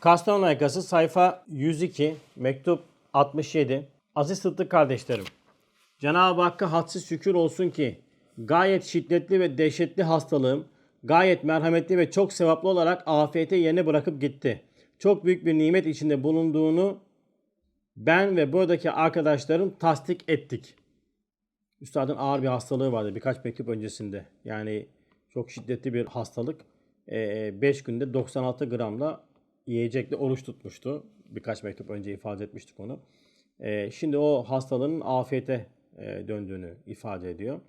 Kastamonu Yakası sayfa 102, mektup 67. Aziz Sıddık kardeşlerim. Cenab-ı Hakk'a hadsiz şükür olsun ki gayet şiddetli ve dehşetli hastalığım gayet merhametli ve çok sevaplı olarak afiyete yerine bırakıp gitti. Çok büyük bir nimet içinde bulunduğunu ben ve buradaki arkadaşlarım tasdik ettik. Üstadın ağır bir hastalığı vardı birkaç mektup öncesinde. Yani çok şiddetli bir hastalık. 5 günde 96 gramla yiyecekle oruç tutmuştu. Birkaç mektup önce ifade etmiştik onu. Ee, şimdi o hastalığın afiyete e, döndüğünü ifade ediyor.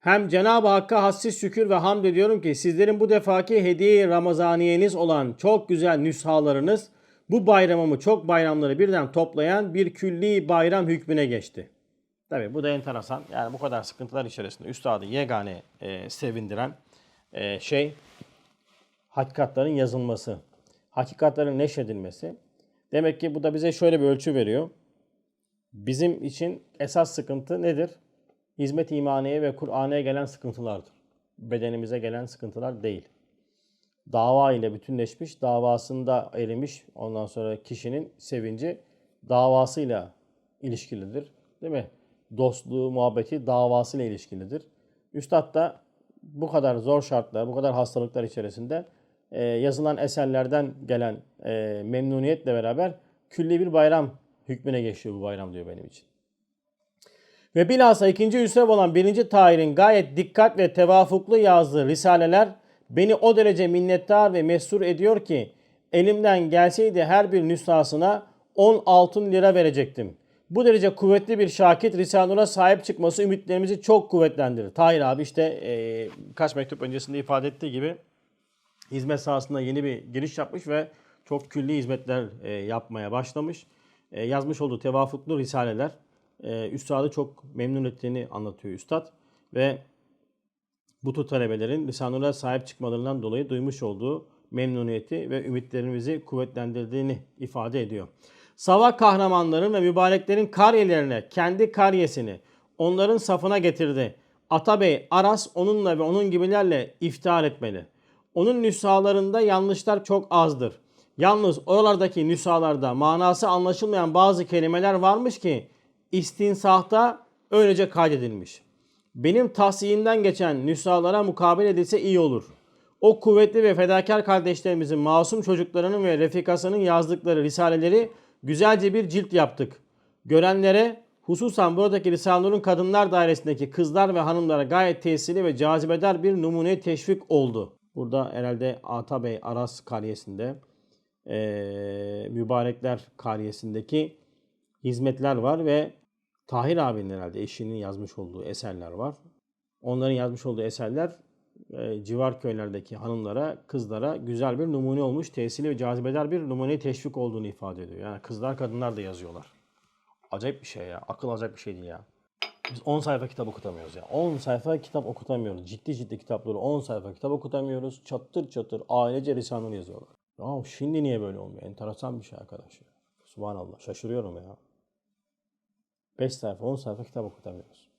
Hem Cenab-ı Hakk'a hassiz şükür ve hamd ediyorum ki sizlerin bu defaki hediye Ramazaniyeniz olan çok güzel nüshalarınız bu bayramımı çok bayramları birden toplayan bir külli bayram hükmüne geçti. Tabi bu da enteresan. Yani bu kadar sıkıntılar içerisinde üstadı yegane e, sevindiren e, şey hakikatların yazılması, hakikatların neşredilmesi. Demek ki bu da bize şöyle bir ölçü veriyor. Bizim için esas sıkıntı nedir? Hizmet imaniye ve Kur'an'a gelen sıkıntılardır. Bedenimize gelen sıkıntılar değil. Dava ile bütünleşmiş, davasında erimiş, ondan sonra kişinin sevinci davasıyla ilişkilidir. Değil mi? Dostluğu, muhabbeti davasıyla ilişkilidir. Üstad da bu kadar zor şartlar, bu kadar hastalıklar içerisinde e, yazılan eserlerden gelen e, memnuniyetle beraber külli bir bayram hükmüne geçiyor bu bayram diyor benim için. Ve bilhassa ikinci Hüsrev olan birinci Tahir'in gayet dikkat ve tevafuklu yazdığı risaleler beni o derece minnettar ve mesrur ediyor ki elimden gelseydi her bir nüshasına 10 altın lira verecektim. Bu derece kuvvetli bir şakit Risale'ne sahip çıkması ümitlerimizi çok kuvvetlendirir. Tahir abi işte e, kaç mektup öncesinde ifade ettiği gibi hizmet sahasında yeni bir giriş yapmış ve çok külli hizmetler e, yapmaya başlamış. E, yazmış olduğu tevafuklu risaleler e, üstadı çok memnun ettiğini anlatıyor üstad ve bu tür talebelerin lisanına sahip çıkmalarından dolayı duymuş olduğu memnuniyeti ve ümitlerimizi kuvvetlendirdiğini ifade ediyor. Sava kahramanların ve mübareklerin kariyelerine kendi kariyesini onların safına getirdi. Atabey Aras onunla ve onun gibilerle iftihar etmeli. Onun nüshalarında yanlışlar çok azdır. Yalnız oralardaki nüshalarda manası anlaşılmayan bazı kelimeler varmış ki istinsahta öylece kaydedilmiş. Benim tahsiyimden geçen nüshalara mukabil edilse iyi olur. O kuvvetli ve fedakar kardeşlerimizin masum çocuklarının ve refikasının yazdıkları risaleleri güzelce bir cilt yaptık. Görenlere hususan buradaki Risale-i kadınlar dairesindeki kızlar ve hanımlara gayet tesirli ve cazibedar bir numune teşvik oldu. Burada herhalde Atabey Aras kariyesinde eee mübarekler kariyesindeki hizmetler var ve Tahir abinin herhalde eşinin yazmış olduğu eserler var. Onların yazmış olduğu eserler e, civar köylerdeki hanımlara, kızlara güzel bir numune olmuş, tesirli ve cazibedar bir numune teşvik olduğunu ifade ediyor. Yani kızlar, kadınlar da yazıyorlar. Acayip bir şey ya. Akıl alacak bir şey değil ya. Biz 10 sayfa kitap okutamıyoruz ya. 10 sayfa kitap okutamıyoruz. Ciddi ciddi kitapları 10 sayfa kitap okutamıyoruz. Çatır çatır ailece Risale'ni yazıyorlar. Ya şimdi niye böyle olmuyor? Enteresan bir şey arkadaş. Subhanallah. Şaşırıyorum ya. 5 sayfa 10 sayfa kitap okutamıyoruz.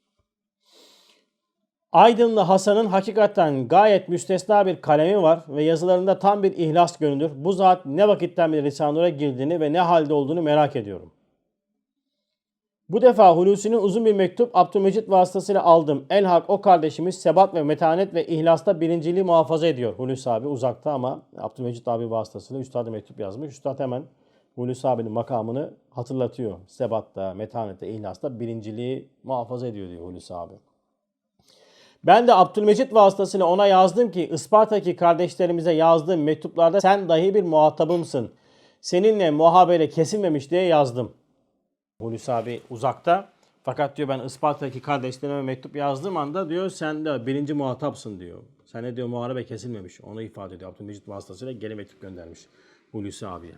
Aydınlı Hasan'ın hakikaten gayet müstesna bir kalemi var ve yazılarında tam bir ihlas görünür. Bu zat ne vakitten beri Risale-i girdiğini ve ne halde olduğunu merak ediyorum. Bu defa Hulusi'nin uzun bir mektup Abdülmecit vasıtasıyla aldım. Elhak o kardeşimiz sebat ve metanet ve ihlasta birinciliği muhafaza ediyor. Hulusi abi uzakta ama Abdülmecit abi vasıtasıyla Üstad'a mektup yazmış. Üstad hemen Hulusi abinin makamını hatırlatıyor. Sebatta, metanette, ihlasta birinciliği muhafaza ediyor diyor Hulusi abi. Ben de Abdülmecit vasıtasıyla ona yazdım ki Isparta'daki kardeşlerimize yazdığım mektuplarda sen dahi bir muhatabımsın. Seninle muhabere kesilmemiş diye yazdım. Hulusi abi uzakta. Fakat diyor ben Isparta'daki kardeşlerime mektup yazdığım anda diyor sen de birinci muhatapsın diyor. Sen ne diyor muharebe kesilmemiş. Onu ifade ediyor. Abdülmecit vasıtasıyla geri mektup göndermiş Hulusi abiye.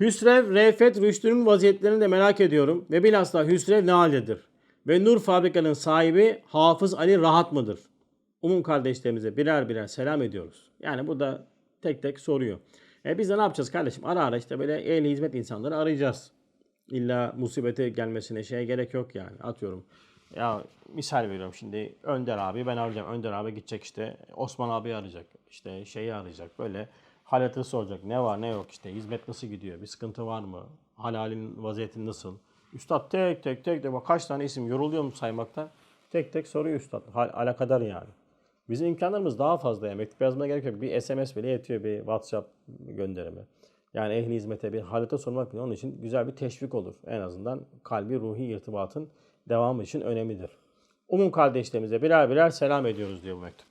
Hüsrev, Refet, Rüştü'nün vaziyetlerini de merak ediyorum. Ve bilhassa Hüsrev ne haldedir? Ve Nur Fabrika'nın sahibi Hafız Ali Rahat mıdır? Umum kardeşlerimize birer birer selam ediyoruz. Yani bu da tek tek soruyor. E biz de ne yapacağız kardeşim? Ara ara işte böyle ehli hizmet insanları arayacağız. İlla musibete gelmesine şeye gerek yok yani. Atıyorum. Ya misal veriyorum şimdi Önder abi ben arayacağım. Önder abi gidecek işte Osman abi arayacak. İşte şeyi arayacak. Böyle Hal hatırı soracak. Ne var ne yok işte. Hizmet nasıl gidiyor? Bir sıkıntı var mı? Hal halin vaziyetin nasıl? Üstad tek tek tek tek bak kaç tane isim yoruluyor mu saymaktan? Tek tek soruyor üstad. Hal, alakadar yani. Bizim imkanlarımız daha fazla. Yani mektup yazmaya gerek yok. Bir SMS bile yetiyor. Bir WhatsApp gönderimi. Yani ehli hizmete bir halete sormak bile onun için güzel bir teşvik olur. En azından kalbi ruhi irtibatın devamı için önemlidir. Umum kardeşlerimize birer birer selam ediyoruz diyor bu mektup.